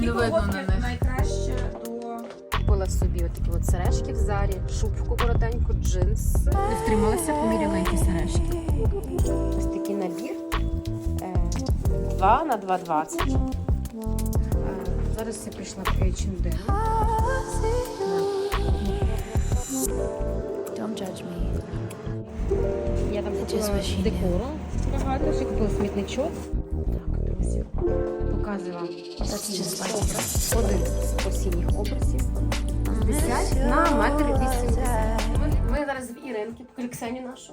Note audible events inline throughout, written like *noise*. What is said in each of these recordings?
Не, не видно на них. найкраще до Купила собі отакі от сережки в зарі, шубку коротеньку, джинс. Не втрималася, поміряла які сережки. Ось такий набір. 2 на 2,20. Е, Зараз я прийшла в H&M. Don't judge me. Я там купила декору багато, ще купила смітничок. Образ. Один з осінніх образів. 50 на метр 80. Ми, ми зараз в Іринки, покажи нашу.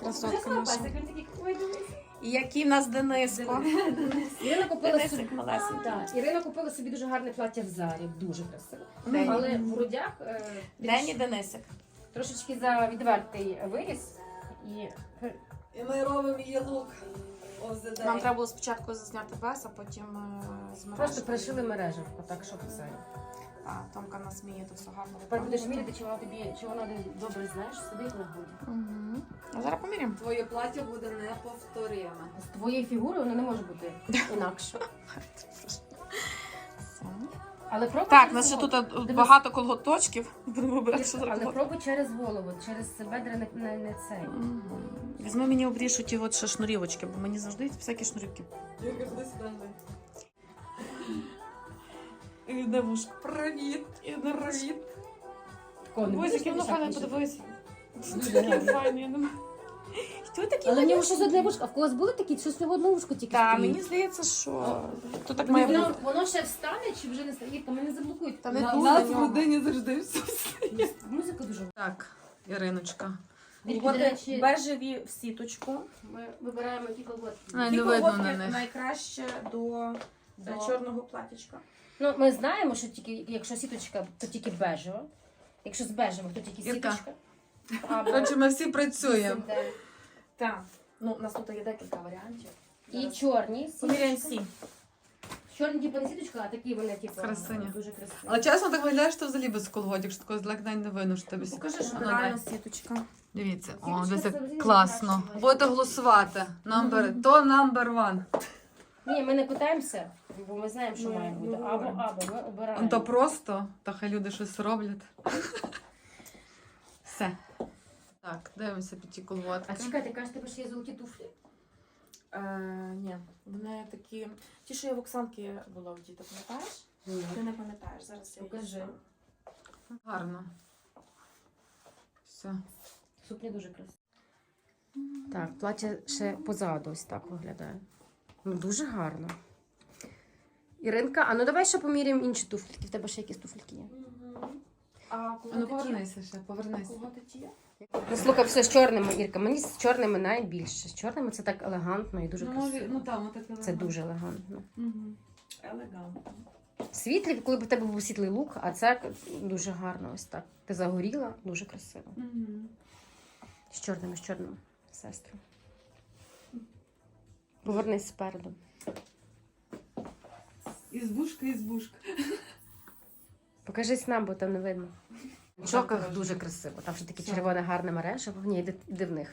красотка наша. І який в нас Дениско. Ірина купила собі, Денисик малесенький. Так, Ірина купила собі дуже гарне плаття в зарі, дуже красиве. Але в грудях е, більш- Дені Денисик. трошечки за відвертий виріс. І І ми робимо її лук. ОЗД. Нам треба було спочатку зазняти вес, а потім е, з просто пришили мережевку, так щоб це. А, Томка нас сміє, то все гарно. Тепер будеш міряти, чи вона тобі, чи вона добре знаєш, сидить на груді. Угу. А зараз поміряємо. Твоє плаття буде неповториме. З твоєї фігури воно не може бути *laughs* інакше. Але пробуй Так, через у нас ще голову. тут Дивись. багато колготочків. *laughs* Будемо вибирати, що Але зробити. пробуй через голову, через бедра не, не, не цей. Візьми мені обріж ті от ще шнурівочки, бо мені завжди всякі шнурівки. Юрка, ходи сюди. І де вушко. Привіт. І де Привіт. Не Ось будеш воно що? подивись. Таке файне, я думаю. Хто такі? Але в нього щось одне вушко. А в когось були такі, що з нього одне вушко тільки Так, стоїть? мені здається, що то так має Воно, бути. воно ще встане чи вже не стає? Ірка, мене заблокують. Та не На дуже нас в нього. родині завжди все. Музика дуже. Так, Іриночка. До речі, бежеві в сіточку. ми вибираємо які колготки. Не, Ті не видно колготки на них. найкраще до, До- е, чорного платічка. Ну, ми знаємо, що тільки, якщо сіточка, то тільки бежева. Якщо з бежевих, то тільки Ірка. сіточка. Або Коротше, ми всі працюємо. Так. Ну, у нас тут є декілька варіантів. І чорні. Поміряємо сіточка. всі. Чорні, типу, не сіточка, а такі вони, типу, Красині. дуже красиві. Але чесно, так виглядає, що взагалі без колготів, що такого злегнень не видно, що тебе Покажи, що Ну, реально сіточка. Дивіться, о, Сіточка дивіться, це класно. найкраще. Будете голосувати. Number, то number one. Ні, ми не питаємося, бо ми знаємо, що Ми- має бути. ми Або, говоримо. або, ми обираємо. Ну, То просто, та хай люди щось роблять. *laughs* Все. Так, дивимося під ті колготки. А чекайте, кажете, тебе ще є золоті туфлі? Е, ні, вони такі. Ті, що я в Оксанки була в діти, пам'ятаєш? Ти не пам'ятаєш, зараз я їх Покажи. Гарно. Все. Сукня дуже красива. Так, плаття ще позаду ось так виглядає. Ну, дуже гарно. Іринка, а ну давай ще поміряємо інші туфельки. В тебе ще якісь туфельки є? А А кого ну повернися ще, повернися. Кого ти ті? Ну, слухай, все з чорними, Ірка. Мені з чорними найбільше. З чорними це так елегантно і дуже Ну, красиво. ну там, отак. Це дуже елегантно. Елегантно. Світлий, коли б у тебе був світлий лук, а це дуже гарно ось так. Ти загоріла, дуже красиво. З чорними, з чорними сестрами. Повернись спереду. Ізбушка, ізбушка. Покажись нам, бо там не видно. В чоках дуже красиво. Там ще таке червоне гарне мережево. Ні, йди, йди в них.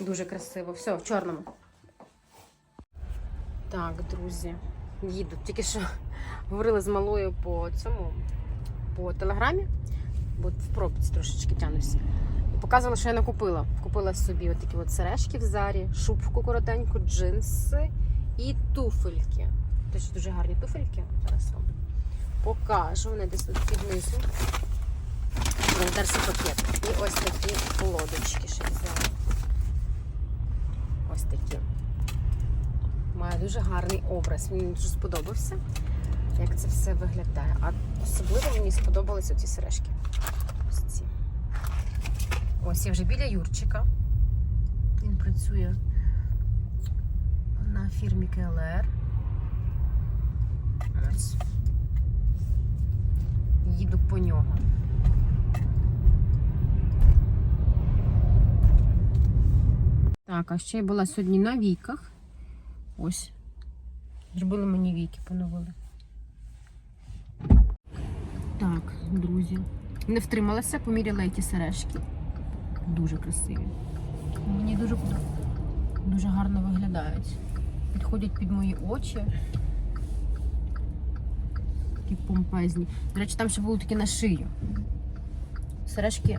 Дуже красиво. Все, в чорному. Так, друзі, їду. Тільки що говорили з малою по цьому, по телеграмі, бо в пробці трошечки тянуся. І показувала, що я накупила. Купила собі отакі от сережки в зарі, шубку коротеньку, джинси і туфельки. Теж дуже гарні туфельки. Зараз вам покажу. Вони десь тут під низу. Пакет. І ось такі лодочки ще взяла. Ось такі. Має дуже гарний образ. Мені дуже сподобався, як це все виглядає. А особливо мені сподобалися ці сережки. Ось ці. Ось я вже біля Юрчика. Він працює на фірмі КЛР. Ось. Їду по нього. Так, а ще я була сьогодні на віках. Ось. Зробили мені віки, поновили. Так, друзі. Не втрималася, поміряла ті сережки. Дуже красиві. Мені дуже, дуже гарно виглядають. Підходять під мої очі. Такі помпезні. До речі, там ще були такі на шию. Сережки,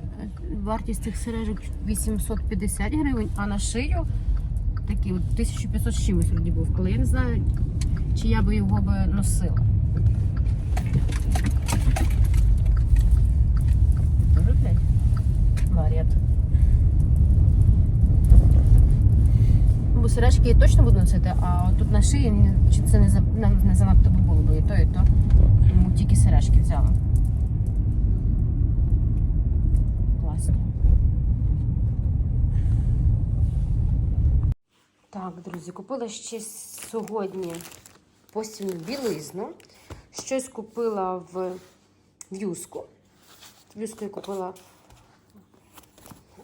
вартість цих сережок 850 гривень, а на шию такі от 1500 з чимось вроді був. Коли я не знаю, чи я би його би носила. Дуже блядь. Варіант. Бо сережки я точно буду носити, а тут на шиї чи це не, за- не занадто би було, бо і то, і то. Тільки сережки взяла. Класно. Так, друзі, купила ще сьогодні постільну білизну. Щось купила в в'юзку. В'юзку я купила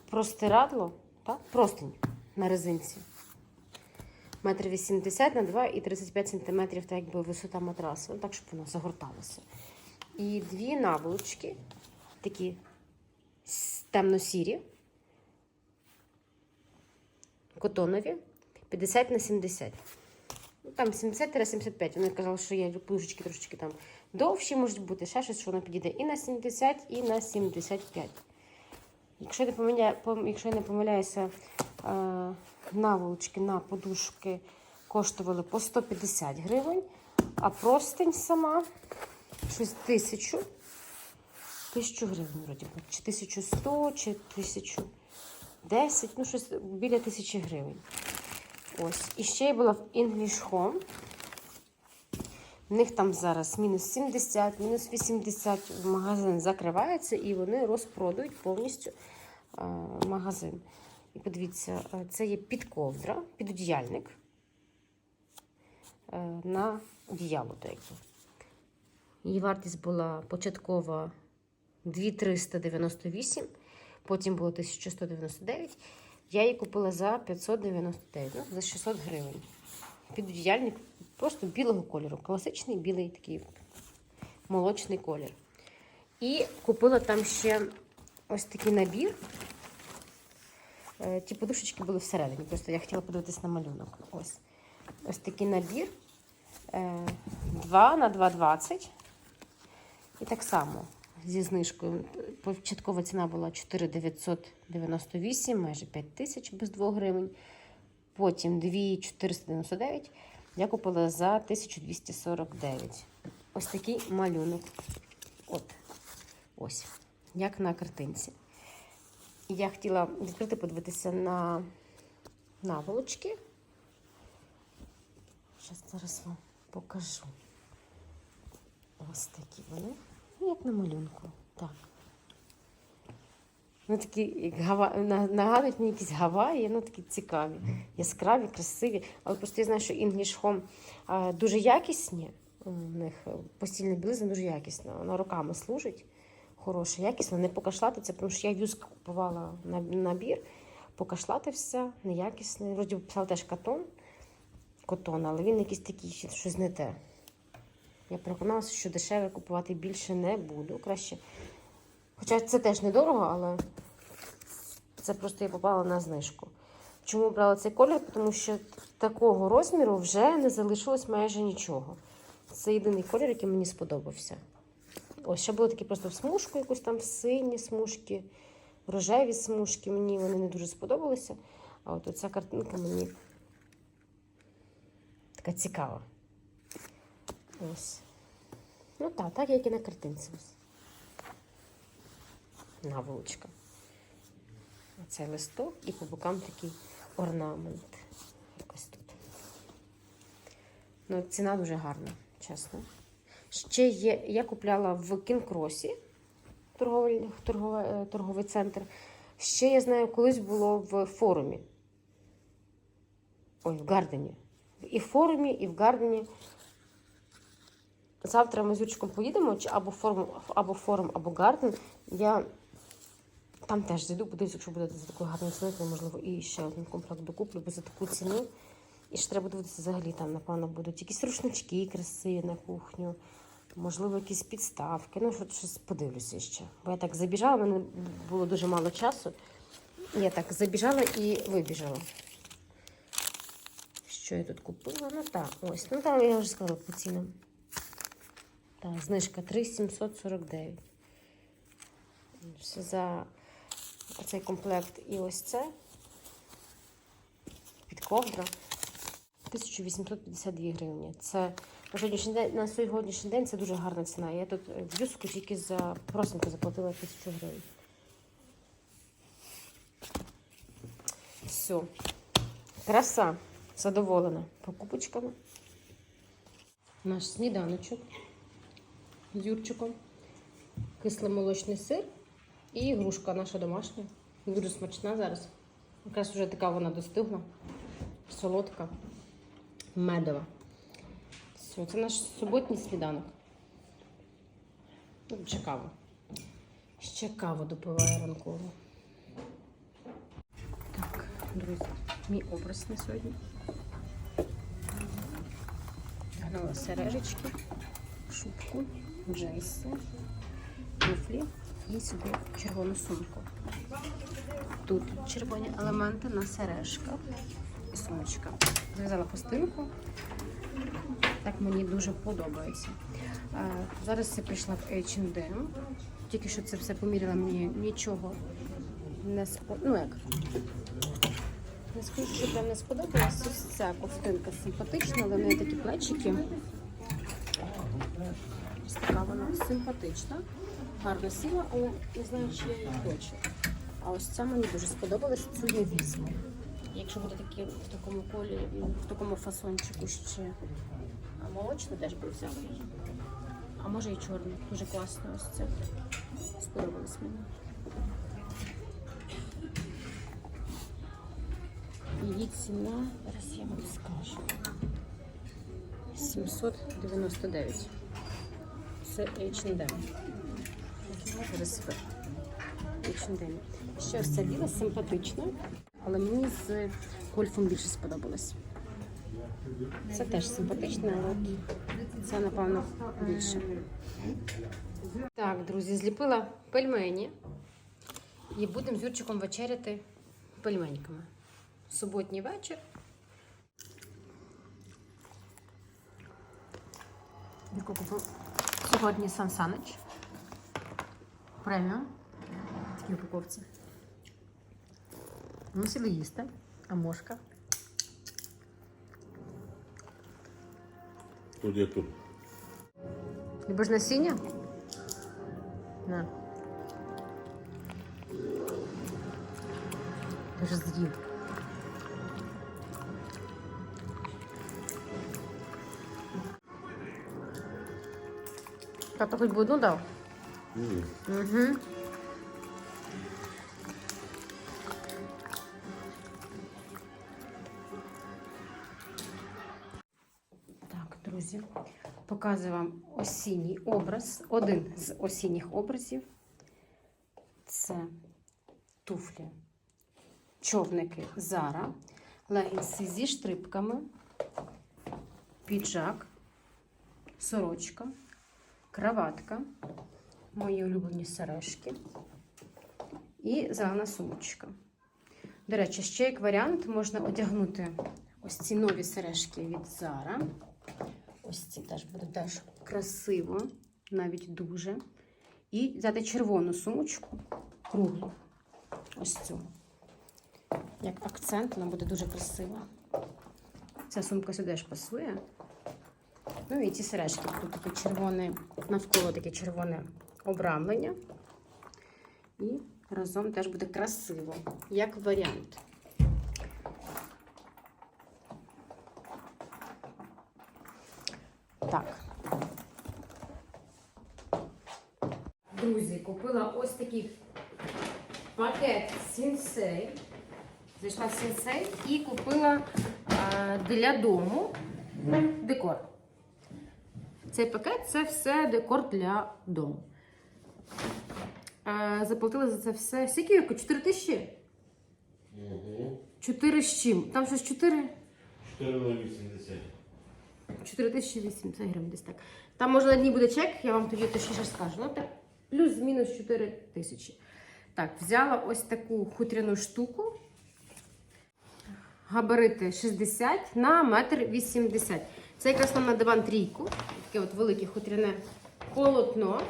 простирадло, так? Простинь на резинці. Метр вісімдесят на 2 і 35 сантиметрів, так якби висота матрасу, ну, так, щоб воно загорталося. І дві наволочки, такі темно-сірі, котонові, 50 на 70. Ну, там 70-75. Вони казали, що є плюшечки трошечки там довші можуть бути, ще щось, що воно підійде і на 70, і на 75. Якщо я не, помиляю, якщо я не помиляюся, е, наволочки на подушки коштували по 150 гривень, а простинь сама щось тисячу. Тисячу гривень, вроді би. Чи 1100, чи 1010, ну щось біля тисячі гривень. Ось. І ще я була в English Home. В них там зараз мінус 70, мінус 80 магазин закривається і вони розпродають повністю е, магазин. І подивіться, е, це є підковдра, підодіяльник е, на то якби. Її вартість була початкова 2398, потім було 1199. Я її купила за 599, ну, за 600 гривень. Підодіяльник просто білого кольору. Класичний білий такий молочний колір. І купила там ще ось такий набір. Е, Ті подушечки були всередині. Просто я хотіла подивитись на малюнок. Ось. Ось такий набір. Е, 2 на 2,20. І так само зі знижкою. Початкова ціна була 4,998, майже 5 тисяч без 2 гривень. Потім 2,499 я купила за 1249. Ось такий малюнок. От. Ось. Як на картинці. Я хотіла відкрити подивитися на наволочки. Зараз зараз вам покажу. Ось такі вони. Як на малюнку. Так. Ну, такі як гава... на- нагадують мені якісь Гаваї, ну такі цікаві, яскраві, красиві. Але просто я знаю, що English Home дуже якісні. У них постільна білизна дуже якісна. Вона роками служить. Хороша, якісна, не покашлатиться, тому що я юзк купувала на набір, покашлатився, неякісний. Вроді писав теж катон, котон, але він якийсь такий щось не те. Я переконалася, що дешеве купувати більше не буду. Краще. Хоча це теж недорого, але це просто я попала на знижку. Чому брала цей колір? Тому що такого розміру вже не залишилось майже нічого. Це єдиний колір, який мені сподобався. Ось ще були такі просто в смужку, якусь там сині смужки, рожеві смужки. Мені вони не дуже сподобалися. А от оця картинка мені така цікава. Ось. Ну так, так як і на картинці. Наволочка. Оцей листок і по бокам такий орнамент. Якось тут. Ну, ціна дуже гарна, чесно. Ще є, я купляла в Кінкросі торговий, торговий, е, торговий центр. Ще я знаю, колись було в форумі. Ой, в Гардені. І в форумі, і в Гардені. Завтра ми з Юрчиком поїдемо, або форум, або форум, або Гарден. Я там теж зайду, подивлюсь, якщо буде за таку гарну ціну, то можливо і ще один комплект докуплю, бо за таку ціну. І ще треба дивитися взагалі, там, напевно, будуть якісь рушнички красиві на кухню, можливо, якісь підставки. Ну, щось подивлюся ще. Бо я так забіжала, в мене було дуже мало часу. Я так забіжала і вибіжала. Що я тут купила? Ну так, ось. Ну там я вже сказала по цінам. Так, знижка 3,749. Все за цей комплект і ось це. Під ковдра. 1852 гривні. Це на сьогоднішній день, на сьогоднішній день це дуже гарна ціна. Я тут е, в юску тільки за просинку заплатила 1000 гривень. Все. Краса. Задоволена покупочками. Наш сніданочок з Юрчиком. Кисломолочний сир і грушка наша домашня. Дуже смачна зараз. Якраз вже така вона достигла. Солодка, медова. Все, це наш суботній сніданок. Ну, ще кава. Ще каву допиваю ранкову. Так, друзі, мій образ на сьогодні. Гнала сережечки, шубку, джинси, туфлі і сюди червону сумку. Тут червоні елементи на сережках і сумочка. Зв'язала хустинку. Так мені дуже подобається. Зараз я прийшла в H&M. Тільки що це все поміряла, мені нічого не сподобалося. Ну як? Не скажу, що прям не сподобалась. Ось ця ковтинка симпатична, але в неї такі плечики. Ось така вона симпатична, гарно сіла, але не знаю, чи я її хочу. А ось ця мені дуже сподобалась, цю я візьму. Якщо буде такі в такому кольорі, в такому фасончику ще а молочну теж би взяла. А може і чорну. Дуже класно ось це. Сподобалось мені. Її ціна, зараз я вам скажу. 799. Це H&M. H&M. Ще ось ця біла симпатична, але мені з гольфом більше сподобалось. Це теж симпатичне, але це, напевно, більше. Так, друзі, зліпила пельмені. І будемо з Юрчиком вечеряти пельменьками. Суботній вечір. Яку купив сьогодні Сан Санич. Преміум. В такій упаковці. Ми сіли їсти, а мошка. Тут є тут. Любиш насіння? На. Ти ж з'їв. Тато хоч би одну дав? Так, друзі, показую вам осінній образ. Один з осінніх образів це туфлі, човники Зара, легінси зі штрипками, піджак, сорочка, краватка, мої улюблені сережки і зелена сумочка. До речі, ще як варіант можна одягнути ось ці нові сережки від Zara. Ось ці теж буде теж красиво, навіть дуже. І взяти червону сумочку, круглу. Ось цю. Як акцент, вона буде дуже красива. Ця сумка сюди ж пасує. Ну і ці сережки. Тут таке червоне, навколо таке червоне обрамлення. І разом теж буде красиво, як варіант. Так. Друзі, купила ось такий пакет Сінсей. Зайшла в Сінсей і купила а, для дому декор. Цей пакет це все декор для дому. А, заплатила за це все. Скільки Юрко? 4 тисячі? Угу. 4 з чим? Там щось 4? 4 на 80. 4080 гривень десь так. Там, може, на дні буде чек, я вам тоді точніше скажу. Ну, так, плюс-мінус 4 тисячі. Так, взяла ось таку хутряну штуку. габарити 60 на метр 80. Це якраз нам на диван трійку, таке от велике хутряне полотно,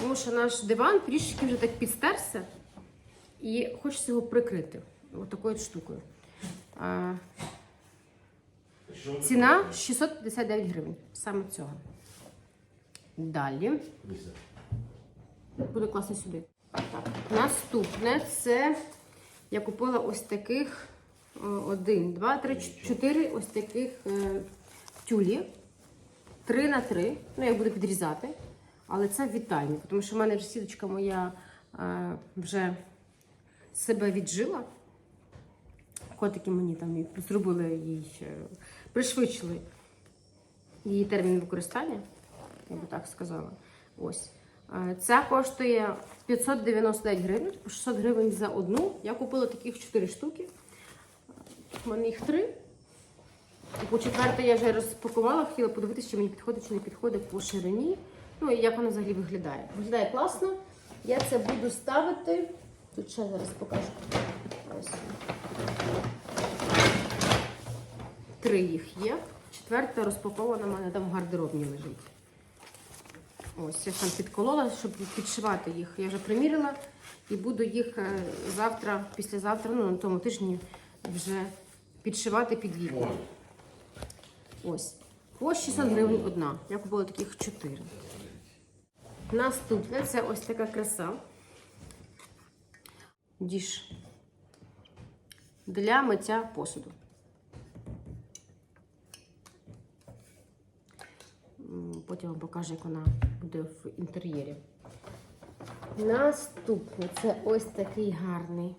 тому що наш диван трішки вже так підстерся і хочеться його прикрити от такою штукою. А, ціна 659 гривень. Саме цього. Далі. Буде класно сюди. Наступне це я купила ось таких один, два, три, чотири ось таких е, тюлі. Три на три. Ну, я буду підрізати. Але це вітальні, тому що в мене вже сіточка моя е, вже себе віджила. Котики мені там зробили їй, е, пришвидшили її термін використання, я би так сказала. Ось. Е, Ця коштує 599 гривень, 600 гривень за одну. Я купила таких 4 штуки. У мене їх 3. По четверте я вже розпакувала, хотіла подивитися, чи мені підходить, чи не підходить по ширині. Ну і як вона взагалі виглядає. Виглядає класно. Я це буду ставити. Тут ще зараз покажу. Ось. Три їх є. Четверта розпакована в мене там в гардеробні лежить. Ось, я ж там підколола, щоб підшивати їх. Я вже примірила і буду їх е, завтра, післязавтра, ну на тому тижні вже підшивати під вікна. Ось. По 600 гривень одна. Я купила таких 4. Наступне це ось така краса. Діш. Для миття посуду. Потім вам покажу, як вона буде в інтер'єрі. Наступне це ось такий гарний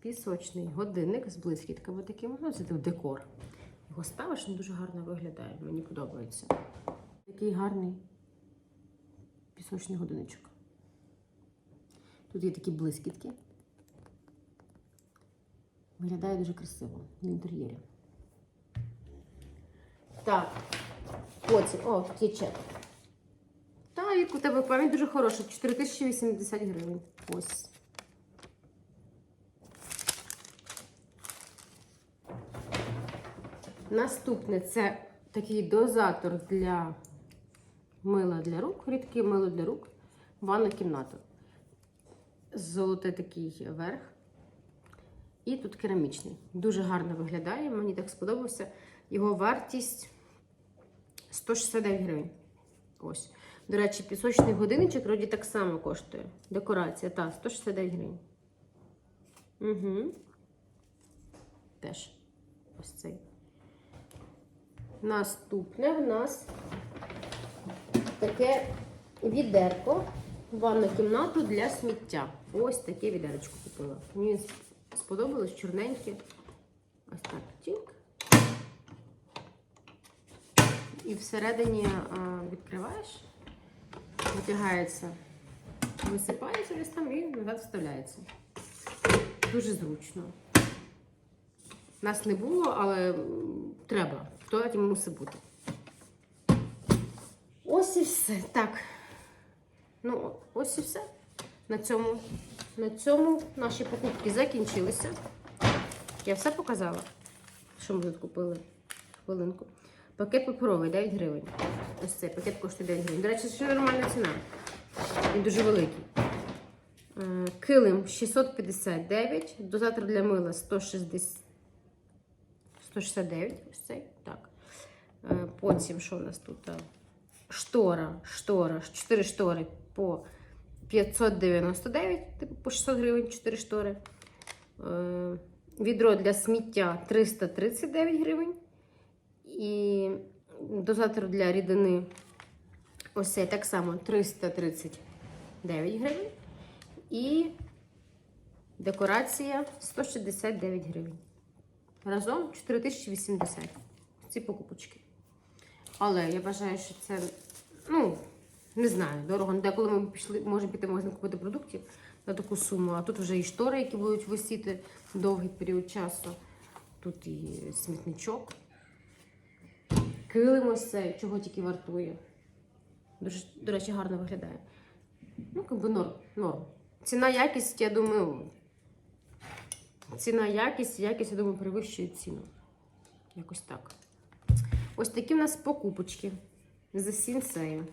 пісочний годинник з блискітками такими. Ну, це декор. Його ставиш, він дуже гарно виглядає. Мені подобається. Такий гарний пісочний годиночок. Тут є такі блискітки. Виглядає дуже красиво в інтер'єрі. Так. Потім, о, тут є. Та, Вік, у тебе пам'ять дуже хороша. 4080 гривень. Ось. Наступне це такий дозатор для мила для рук, рідке мило для рук, ванна кімната. Золотий такий верх. І тут керамічний. Дуже гарно виглядає, мені так сподобався. Його вартість 169 гривень. Ось. До речі, пісочний годинничок вроді так само коштує. Декорація, так, 169 гривень. Угу. Теж ось цей. Наступне в нас таке відерко в ванну кімнату для сміття. Ось таке відеречко купила. Мені сподобалось чорненьке. Ось так. Тік. І всередині а, відкриваєш, витягається, висипається десь там і назад вставляється. Дуже зручно. Нас не було, але треба. В туалеті мусить бути. Все. Так. Ну, ось і все. На цьому, на цьому наші покупки закінчилися. Я все показала, що ми тут купили. Хвилинку. Пакет паперовий 9 гривень. Ось цей пакет коштує 9 гривень. До речі, це нормальна ціна. Він дуже великий. Е, Килим 659, дозатор для мила 160, 169. Ось цей. Так. Е, Потім, що у нас тут? Штора, штора, 4 штори по 599, типу по 600 гривень, 4 штори. Е, Відро для сміття 339 гривень. І дозатор для рідини ось цей так само 339 гривень. І декорація 169 гривень. Разом 4080. Ці покупочки. Але я вважаю, що це, ну, не знаю, дорого. Деколи ми пішли, можемо піти магазин купити продуктів на таку суму, а тут вже і штори, які будуть висіти довгий період часу. Тут і смітничок. Килим ось чого тільки вартує. Дуже, до речі, гарно виглядає. Ну, якби норм, норм. Ціна якість, я думаю, Ціна якість, якість, я думаю, перевищує ціну. Якось так. Ось такі в нас покупочки за сінсею.